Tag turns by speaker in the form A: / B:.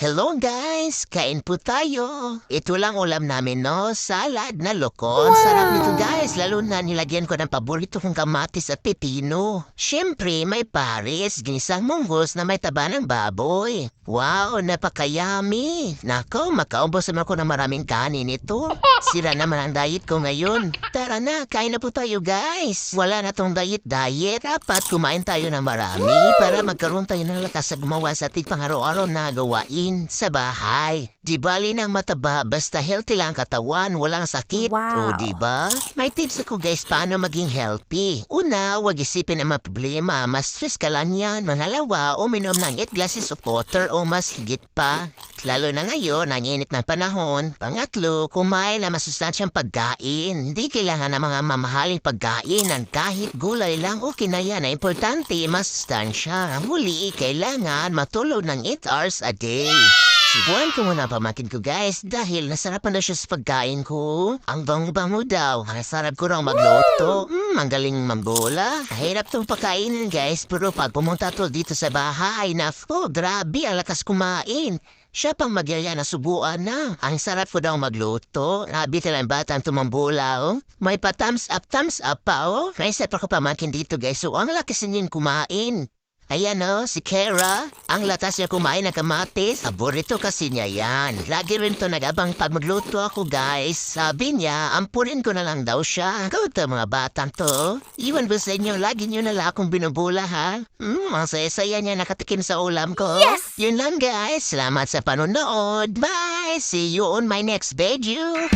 A: Hello guys! Kain po tayo. Ito lang ulam namin no, salad na loko. Ang sarap nito guys, lalo na nilagyan ko ng paborito kong kamatis at pipino. Siyempre, may pares, ginisang munggos na may taba ng baboy. Wow, napakayami. Nako, makaubos naman ako ng maraming kanin ito. Sira naman ang diet ko ngayon. Tara na, kain na po tayo guys. Wala na tong diet-diet. Dapat kumain tayo ng marami para magkaroon tayo ng lakas sa gumawa sa ating pangaraw-araw na gawain sa bahay. Di bali ng mataba, basta healthy lang ang katawan, walang sakit.
B: Wow.
A: O di ba? May tips ako guys paano maging healthy. Una, huwag isipin ang mga problema. Mas stress ka lang yan. Mangalawa, uminom ng 8 glasses of water o mas higit pa. Lalo na ngayon, ang init ng panahon. Pangatlo, kumain na masustansyang pagkain. Hindi kailangan ng mga mamahaling pagkain ng kahit gulay lang okay na yan. Ang importante, masustansya. Ang huli, kailangan matulog ng 8 hours a day. Subuhan ko muna pamakin ko guys dahil nasarapan na siya sa pagkain ko. Ang bango-bango daw. Ang sarap ko raw magluto. Hmm, ang galing mambola. Hirap tong pagkainin guys pero pag pumunta to dito sa bahay, nako, grabe ang lakas kumain. Siya pang magyaya na subuan na. Ang sarap ko daw magluto. Nabi talang batang tumambola, oh. May pa thumbs up, thumbs up pa, oh. Naisip ako pamakin dito, guys. So, ang lakas niyan kumain. Ayan o, si Kara. Ang latas niya kumain ng kamatis. Paborito kasi niya yan. Lagi rin to nagabang pag magluto ako guys. Sabi niya, ampunin ko na lang daw siya. Ikaw to mga batang to. Iwan ba sa inyo, lagi niyo na lang akong binubula ha? Hmm, ang saya-saya niya nakatikim sa ulam ko.
B: Yes!
A: Yun lang guys. Salamat sa panonood. Bye! See you on my next video.